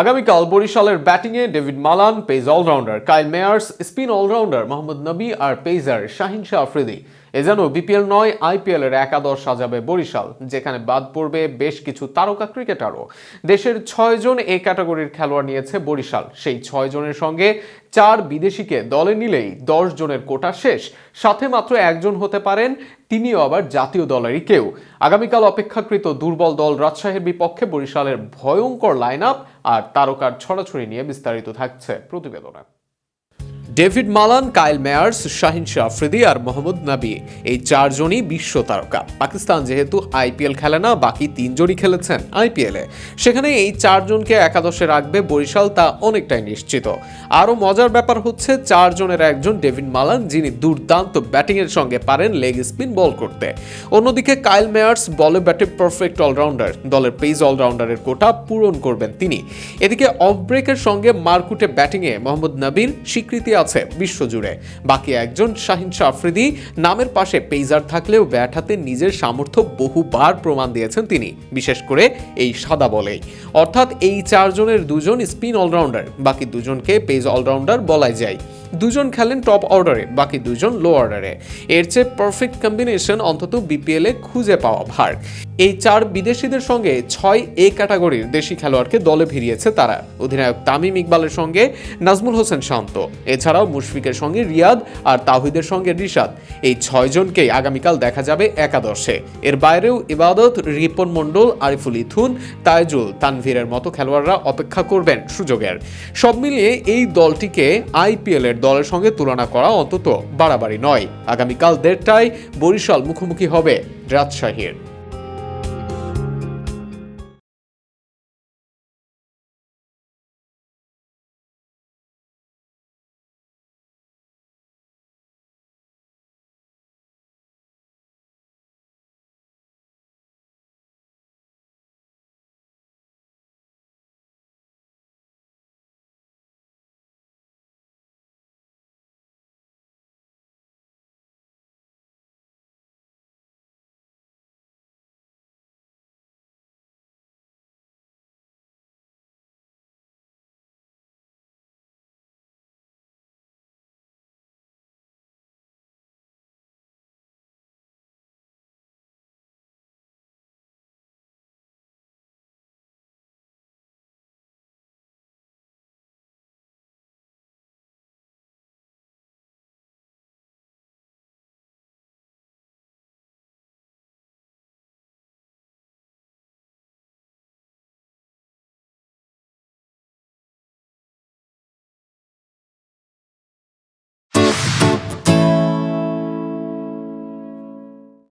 আগামীকাল বরিশালের ব্যাটিংয়ে David Malan, pace allrounder Kyle Mayers, spin allrounder Mohammad Nabi আর পেজার শাহিন শাহ আফ্রিদি। এ যেন বিপিএল নয়, আইপিএল এর একাদশ সাজাবে বরিশাল, যেখানে বাদ পড়বে বেশ কিছু তারকা ক্রিকেটারও। দেশের ছয় জন এই ক্যাটাগরির খেলোয়াড় নিয়েছে বরিশাল। সেই ছয় জনের সঙ্গে চার বিদেশিকে দলে নিলেই দশ জনের কোটা শেষ। সাথে মাত্র একজন হতে পারেন, তিনিও আবার জাতীয় দলেরই কেউ। আগামীকাল অপেক্ষাকৃত দুর্বল দল রাজশাহীর বিপক্ষে বরিশালের ভয়ঙ্কর লাইন আর তারকার ছড়াছড়ি নিয়ে বিস্তারিত থাকছে প্রতিবেদনে। David Malan, Kyle Mayers, Shaheen Shah Afridi আর মোহাম্মদ নাবি। এই চারজনই বিশ্ব তারকা। পাকিস্তান যেহেতু আইপিএল খেলে না, বাকি তিনজনই খেলেছেন আইপিএলে। সেখানে এই চারজনকে একাদশে রাখবে বরিশাল, তা অনেকটাই নিশ্চিত। আরও মজার ব্যাপার হচ্ছে, চারজনের একজন ডেভিড মালান, যিনি দুর্দান্ত ব্যাটিংয়ের সঙ্গে পারেন লেগ স্পিন বল করতে। অন্যদিকে কাইল মেয়ার্স বলে ব্যাটে পারফেক্ট অলরাউন্ডার। দলের পেজ অলরাউন্ডারের কোটা পূরণ করবেন তিনি। এদিকে অফ ব্রেকের সঙ্গে মারকুটে ব্যাটিংয়ে মোহাম্মদ নবীর স্বীকৃতি আছে বিশ্বজুড়ে। বাকি একজন শাহিন শাহ আফ্রিদি নামের পাশে পেজার থাকলেও ব্যাট হাতে নিজের সামর্থ্য বহুবার প্রমাণ দিয়েছেন তিনি, বিশেষ করে এই সাদা বলেই। অর্থাৎ এই চারজনের দুজন স্পিন অলরাউন্ডার, বাকি দুজনকে পেজ অলরাউন্ডার বলাই যায়। দুজন খেলেন টপ অর্ডারে, বাকি দুজন লো অর্ডারে। এর চেয়ে পারফেক্ট কম্বিনেশন অন্তত বিপিএলে খুঁজে পাওয়া ভার। এই চার বিদেশিদের সঙ্গে ছয় এ ক্যাটাগরির দেশি খেলোয়াড়কে দলে ভিড়িয়েছে তারা। অধিনায়ক তামিম ইকবালের সঙ্গে নাজমুল হোসেন শান্ত। এছাড়াও মুশফিকের সঙ্গে রিয়াদ আর তাহিদের সঙ্গে রিশাদ। এই ছয়জনকেই আগামীকাল দেখা যাবে একাদশে। এর বাইরেও ইবাদত, রিপন মণ্ডল, আরিফুল ইথুন, তাইজুল তানভীরের মতো খেলোয়াড়রা অপেক্ষা করবেন সুযোগের। সব মিলিয়ে এই দলটিকে আইপিএল এর দলের সঙ্গে তুলনা করা অন্তত বাড়াবাড়ি নয়। আগামীকাল দেড়টায় বরিশাল মুখোমুখি হবে রাজশাহীর।